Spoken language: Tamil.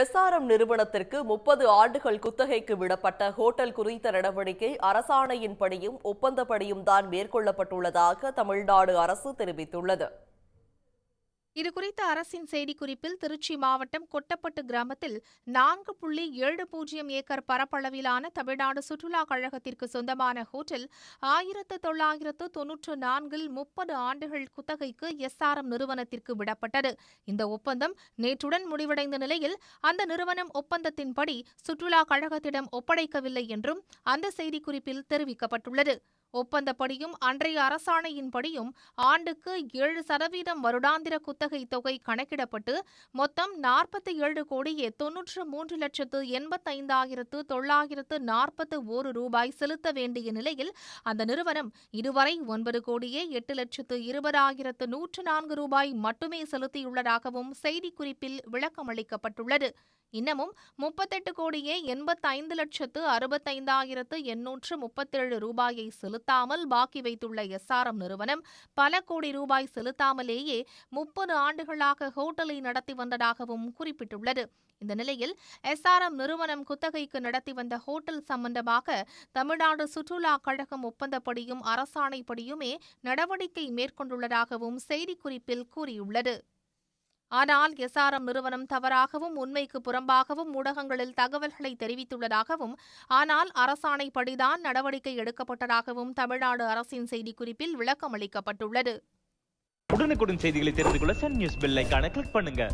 எஸ்ஆர்எம் நிறுவனத்திற்கு முப்பது ஆண்டுகள் குத்தகைக்கு விடப்பட்ட ஹோட்டல் குறித்த நடவடிக்கை அரசாணையின்படியும் ஒப்பந்தப்படியும் தான் மேற்கொள்ளப்பட்டுள்ளதாக தமிழ்நாடு அரசு தெரிவித்துள்ளது. இதுகுறித்த அரசின் செய்திக்குறிப்பில் திருச்சி மாவட்டம் கொட்டப்பட்டு கிராமத்தில் நான்கு புள்ளி ஏழு பூஜ்ஜியம் ஏக்கர் பரப்பளவிலான தமிழ்நாடு சுற்றுலா கழகத்திற்கு சொந்தமான ஹோட்டல் ஆயிரத்து தொள்ளாயிரத்து தொன்னூற்று நான்கில் முப்பது ஆண்டுகள் குத்தகைக்கு எஸ்ஆர்எம் நிறுவனத்திற்கு விடப்பட்டது. இந்த ஒப்பந்தம் நேற்றுடன் முடிவடைந்த நிலையில் அந்த நிறுவனம் ஒப்பந்தத்தின்படி சுற்றுலா கழகத்திடம் ஒப்படைக்கவில்லை என்றும் அந்த செய்திக்குறிப்பில் தெரிவிக்கப்பட்டுள்ளது. ஒப்பந்தப்படியும் அன்றைய அரசாணையின்படியும் ஆண்டுக்கு ஏழு சதவீதம் வருடாந்திர குத்தகை தொகை கணக்கிடப்பட்டு மொத்தம் நாற்பத்தி ஏழு கோடியே தொன்னூற்று மூன்று லட்சத்து எண்பத்தைந்தாயிரத்து தொள்ளாயிரத்து நாற்பத்து ஓரு ரூபாய் செலுத்த வேண்டிய நிலையில் அந்த நிறுவனம் இதுவரை ஒன்பது கோடியே எட்டு லட்சத்து இருபதாயிரத்து நூற்று நான்கு ரூபாய் மட்டுமே செலுத்தியுள்ளதாகவும் செய்திக்குறிப்பில் விளக்கமளிக்கப்பட்டுள்ளது. இன்னமும் முப்பத்தெட்டு கோடியே எண்பத்தைந்து லட்சத்து அறுபத்தைந்தாயிரத்து எண்ணூற்று முப்பத்தேழு ரூபாயை செலுத்தாமல் பாக்கி வைத்துள்ள எஸ்ஆர்எம் நிறுவனம் பல கோடி ரூபாய் செலுத்தாமலேயே முப்பது ஆண்டுகளாக ஹோட்டலை நடத்தி வந்ததாகவும் குறிப்பிட்டுள்ளது. இந்த நிலையில் எஸ்ஆர்எம் நிறுவனம் குத்தகைக்கு நடத்தி வந்த ஹோட்டல் சம்பந்தமாக தமிழ்நாடு சுற்றுலா கழகம் ஒப்பந்தப்படியும் அரசாணைப்படியுமே நடவடிக்கை மேற்கொண்டுள்ளதாகவும் செய்திக்குறிப்பில் கூறியுள்ளது. ஆனால் எஸ்ஆர்எம் நிறுவனம் தவறாகவும் உண்மைக்கு புறம்பாகவும் ஊடகங்களில் தகவல்களை தெரிவித்துள்ளதாகவும் ஆனால் அரசாணைப்படிதான் நடவடிக்கை எடுக்கப்பட்டதாகவும் தமிழ்நாடு அரசின் செய்திக்குறிப்பில் விளக்கமளிக்கப்பட்டுள்ளது. உடனுக்குடன் செய்திகளை தெரிந்து கொள்ள சன் நியூஸ் பெல் கிளிக் பண்ணுங்க.